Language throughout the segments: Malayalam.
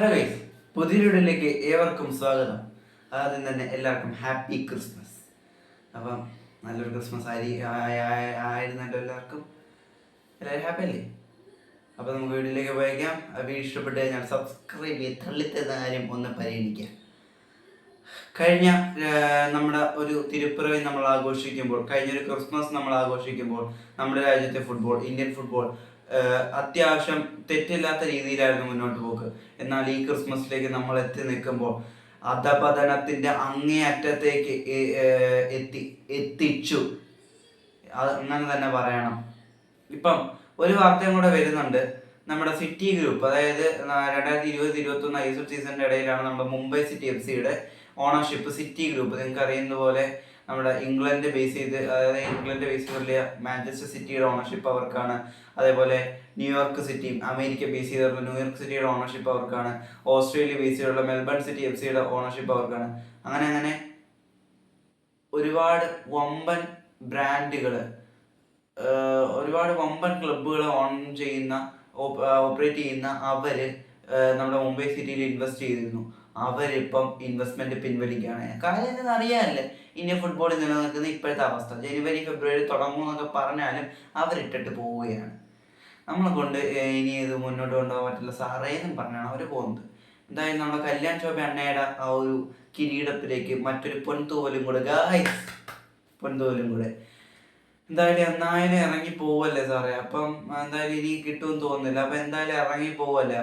ഹലോ ഗൈസ് പുതിയ വീഡിയോയിലേക്ക് ഏവർക്കും സ്വാഗതം. ആദ്യം തന്നെ എല്ലാവർക്കും ഹാപ്പി ക്രിസ്മസ് അപ്പം നല്ലൊരു ക്രിസ്മസ് ആയി ആയി- ആയി- ആയിരുന്നല്ലോ എല്ലാവർക്കും. എല്ലാവരും ഹാപ്പി അല്ലേ? അപ്പം നമുക്ക് വീഡിയോയിലേക്ക് പോയേക്കാം. അപ്പം ഇഷ്ടപ്പെട്ട് കഴിഞ്ഞാൽ സബ്സ്ക്രൈബ് ചെയ്ത് തള്ളിത്തരുന്ന കാര്യം ഒന്ന് പരിഗണിക്കാം കഴിഞ്ഞ നമ്മുടെ ഒരു തിരുപ്പിറവി നമ്മൾ ആഘോഷിക്കുമ്പോൾ കഴിഞ്ഞൊരു ക്രിസ്മസ് നമ്മൾ ആഘോഷിക്കുമ്പോൾ നമ്മുടെ രാജ്യത്തെ ഫുട്ബോൾ ഇന്ത്യൻ ഫുട്ബോൾ അത്യാവശ്യം തെറ്റില്ലാത്ത രീതിയിലായിരുന്നു മുന്നോട്ട് പോക്ക്. എന്നാൽ ഈ ക്രിസ്മസിലേക്ക് നമ്മൾ എത്തി നിൽക്കുമ്പോൾ അധപതനത്തിന്റെ അങ്ങേയറ്റത്തേക്ക് എത്തി എത്തിച്ചു. അങ്ങനെ തന്നെ പറയണം. ഇപ്പം ഒരു വാർത്തയും കൂടെ വരുന്നുണ്ട്. നമ്മുടെ സിറ്റി ഗ്രൂപ്പ് അതായത് രണ്ടായിരത്തി ഇരുപത് ഇരുപത്തി ഒന്ന് ഐ എസ് സീസണിന്റെ ഇടയിലാണ് നമ്മുടെ മുംബൈ സിറ്റി എഫ് സിയുടെ ഓണർഷിപ്പ് സിറ്റി ഗ്രൂപ്പ്. നിങ്ങൾക്ക് അറിയുന്ന പോലെ നമ്മുടെ ഇംഗ്ലണ്ട് ബേസ് ചെയ്ത് അതായത് ഇംഗ്ലണ്ട് ബേസ് ചെയ്തുള്ള മാഞ്ചസ്റ്റർ സിറ്റിയുടെ ഓണർഷിപ്പ് അവർക്കാണ്. അതേപോലെ New York City America base ചെയ്തിട്ടുള്ള ന്യൂയോർക്ക് സിറ്റിയുടെ ഓണർഷിപ്പ് അവർക്കാണ്. ഓസ്ട്രേലിയ ബേസ് ചെയ്തിട്ടുള്ള മെൽബൺ സിറ്റി എഫ് സിയുടെ ഓണർഷിപ്പ് അവർക്കാണ്. അങ്ങനെ അങ്ങനെ ഒരുപാട് വമ്പൻ ബ്രാൻഡുകൾ ഒരുപാട് വമ്പൻ ക്ലബ്ബുകൾ ഓൺ ചെയ്യുന്ന ഓപ്പറേറ്റ് ചെയ്യുന്ന അവർ നമ്മുടെ മുംബൈ സിറ്റിയിൽ ഇൻവെസ്റ്റ് ചെയ്തിരുന്നു. അവരിപ്പം ഇൻവെസ്റ്റ്മെന്റ് പിൻവലിക്കുകയാണ്. കാര്യം എന്താണെന്ന് അറിയാമല്ലേ ഇന്ത്യൻ ഫുട്ബോളിൽ നിലനിൽക്കുന്ന ഇപ്പോഴത്തെ അവസ്ഥ. ജനുവരി ഫെബ്രുവരി തുടങ്ങും എന്നൊക്കെ പറഞ്ഞാലും അവരിട്ടിട്ട് പോവുകയാണ്. നമ്മളെ കൊണ്ട് ഇനി ഇത് മുന്നോട്ട് കൊണ്ടുപോകാൻ പറ്റില്ല. സാറേ എന്നും പറഞ്ഞാണ് അവർ പോകുന്നത്. എന്തായാലും നമ്മുടെ കല്യാൺ ചോബ അണ്ണയുടെ ആ ഒരു കിരീടത്തിലേക്ക് മറ്റൊരു പൊൻതൂവലും കൂടെ. ഗായ് പൊൻതൂവലും കൂടെ. എന്തായാലും എന്നായാലും ഇറങ്ങി പോവല്ലേ സാറേ? അപ്പം എന്തായാലും ഇനി കിട്ടുമെന്ന് തോന്നുന്നില്ല. അപ്പൊ എന്തായാലും ഇറങ്ങി പോവല്ലേ?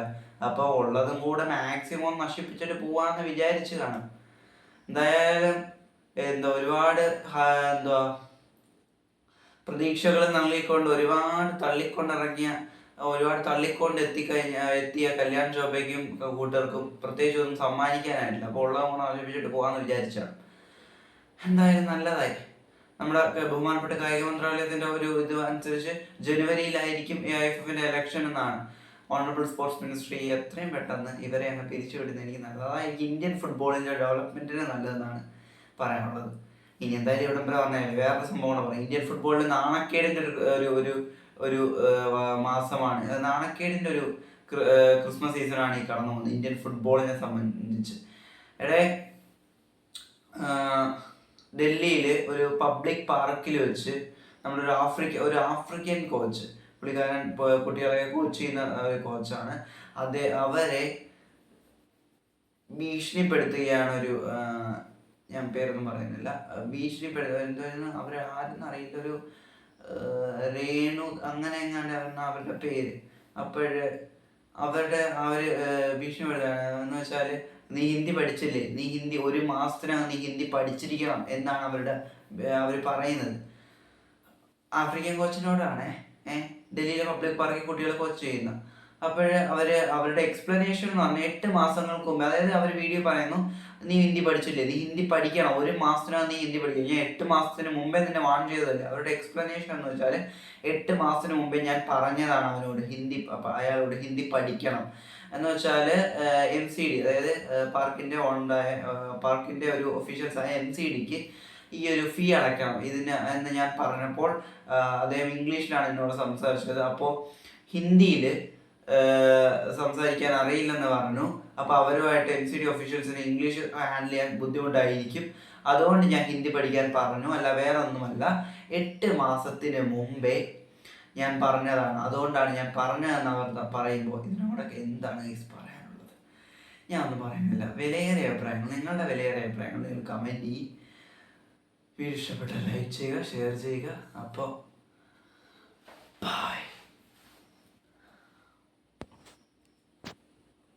അപ്പൊ ഉള്ളതും കൂടെ മാക്സിമം നശിപ്പിച്ചിട്ട് പോവാന്ന് വിചാരിച്ചു കാണും എന്തായാലും എന്താ ഒരുപാട് എന്തുവാ പ്രതീക്ഷകൾ നൽകിക്കൊണ്ട് ഒരുപാട് തള്ളിക്കൊണ്ടിറങ്ങിയ ഒരുപാട് തള്ളിക്കൊണ്ട് എത്തിക്കഴിഞ്ഞ എത്തിയ കല്യാൺ ശോഭയ്ക്കും കൂട്ടർക്കും പ്രത്യേകിച്ച് ഒന്നും സമ്മാനിക്കാനായിട്ടില്ല. അപ്പോൾ ഉള്ളതും കൂടെ നശിപ്പിച്ചിട്ട് പോകാമെന്ന് വിചാരിച്ചാണ് എന്തായാലും നല്ലതായി. നമ്മുടെ ബഹുമാനപ്പെട്ട കായിക മന്ത്രാലയത്തിന്റെ ഒരു ഇത് അനുസരിച്ച് ജനുവരിയിലായിരിക്കും എ ഐ എഫ് എഫിന്റെ ഇലക്ഷൻ എന്നാണ്. ഓണറബിൾ സ്പോർട്സ് മിനിസ്ട്രി എത്രയും പെട്ടെന്ന് ഇവരെ അങ്ങ് പിരിച്ചുവിടുന്നത് എനിക്ക് നല്ലത്. ഇന്ത്യൻ ഫുട്ബോളിന്റെ ഡെവലപ്മെന്റിന് നല്ലതെന്നാണ് പറയാനുള്ളത്. ഇനി എന്തായാലും ഇവിടം പറഞ്ഞാൽ വേറെ സംഭവമാണ് പറയാം. ഇന്ത്യൻ ഫുട്ബോളിൽ നാണക്കേടിന്റെ ഒരു ഒരു ഒരു മാസമാണ്. നാണക്കേടിന്റെ ഒരു ക്രിസ്മസ് സീസണാണ് ഈ കടന്നു പോകുന്നത് ഇന്ത്യൻ ഫുട്ബോളിനെ സംബന്ധിച്ച്. എടേ ഡൽഹിയിൽ ഒരു പബ്ലിക് പാർക്കിൽ വെച്ച് നമ്മളൊരു ആഫ്രിക്ക ഒരു ആഫ്രിക്കൻ കോച്ച് പുള്ളിക്കാരൻ കുട്ടികളെ കോച്ച് ചെയ്യുന്ന കോച്ചാണ് അത് അവരെ ഭീഷണിപ്പെടുത്തുകയാണ് ഒരു ഞാൻ പേരൊന്നും പറയുന്നില്ല. ഭീഷണിപ്പെടുത്തുക എന്തായിരുന്നു അവർ ആരും അറിയില്ല ഒരു രേണു അങ്ങനെ എങ്ങാണ്ടായിരുന്നു അവരുടെ പേര്. അപ്പോഴ് അവരുടെ അവർ ഭീഷണിപ്പെടുത്തുകയാണ്. എന്ന് വെച്ചാൽ നീ ഹിന്ദി പഠിച്ചില്ലേ? നീ ഹിന്ദി ഒരു മാസത്തിനകം നീ ഹിന്ദി പഠിച്ചിരിക്കണം എന്നാണ് അവരുടെ അവർ പറയുന്നത്. ആഫ്രിക്കൻ കോച്ചിനോടാണ് ഏഹ് ഡൽഹിയിലെ പബ്ലിക് പാർക്കിൽ കുട്ടികളെ കോച്ച് ചെയ്യുന്ന അപ്പോഴ് അവർ അവരുടെ എക്സ്പ്ലനേഷൻ എന്ന് പറഞ്ഞാൽ എട്ട് മാസങ്ങൾക്ക് മുമ്പ് അതായത് അവർ വീഡിയോ പറയുന്നു നീ ഹിന്ദി പഠിച്ചില്ലേ? നീ ഹിന്ദി പഠിക്കണം. ഒരു മാസത്തിനകം നീ ഹിന്ദി പഠിക്കണം ഞാൻ എട്ട് മാസത്തിന് മുമ്പേ തന്നെ വാൺ ചെയ്തതല്ലേ? അവരുടെ എക്സ്പ്ലനേഷൻ എന്ന് വെച്ചാൽ എട്ട് മാസത്തിന് മുമ്പേ ഞാൻ പറഞ്ഞതാണ് അവനോട് ഹിന്ദി അയാളോട് ഹിന്ദി പഠിക്കണം. എന്ന് വെച്ചാൽ എം സി ഡി അതായത് പാർക്കിന്റെ ഓണായ പാർക്കിന്റെ ഒരു ഒഫീഷ്യൽസായ എം സി ഡിക്ക് ഈ ഒരു ഫീ അടയ്ക്കണം. ഇതിന് എന്ന് ഞാൻ പറഞ്ഞപ്പോൾ അദ്ദേഹം ഇംഗ്ലീഷിലാണ് എന്നോട് സംസാരിച്ചത്. അപ്പോൾ ഹിന്ദിയിൽ സംസാരിക്കാൻ അറിയില്ലെന്ന് പറഞ്ഞു. അപ്പോൾ അവരുമായിട്ട് എൻ സി ഡി ഒഫീഷ്യൽസിന് ഇംഗ്ലീഷ് ഹാൻഡിൽ ചെയ്യാൻ ബുദ്ധിമുട്ടായിരിക്കും. അതുകൊണ്ട് ഞാൻ ഹിന്ദി പഠിക്കാൻ പറഞ്ഞു. അല്ല വേറെ ഒന്നുമല്ല എട്ട് മാസത്തിന് മുമ്പേ ഞാൻ പറഞ്ഞതാണ്. അതുകൊണ്ടാണ് ഞാൻ പറഞ്ഞതെന്ന് അവർ പറയുമ്പോൾ ഇതിനോടൊക്കെ എന്താണ് ഈസ് പറയാനുള്ളത്? ഞാൻ ഒന്നും പറയുന്നില്ല വിലയേറിയ അഭിപ്രായങ്ങൾ. നിങ്ങളുടെ വിലയേറിയ അഭിപ്രായങ്ങൾ നിങ്ങൾ കമന്റ് ചെയ്യും വീഡിയോ ഇഷ്ടപ്പെട്ട ലൈക്ക് ചെയ്യുക ഷെയർ ചെയ്യുക. അപ്പോൾ ബൈ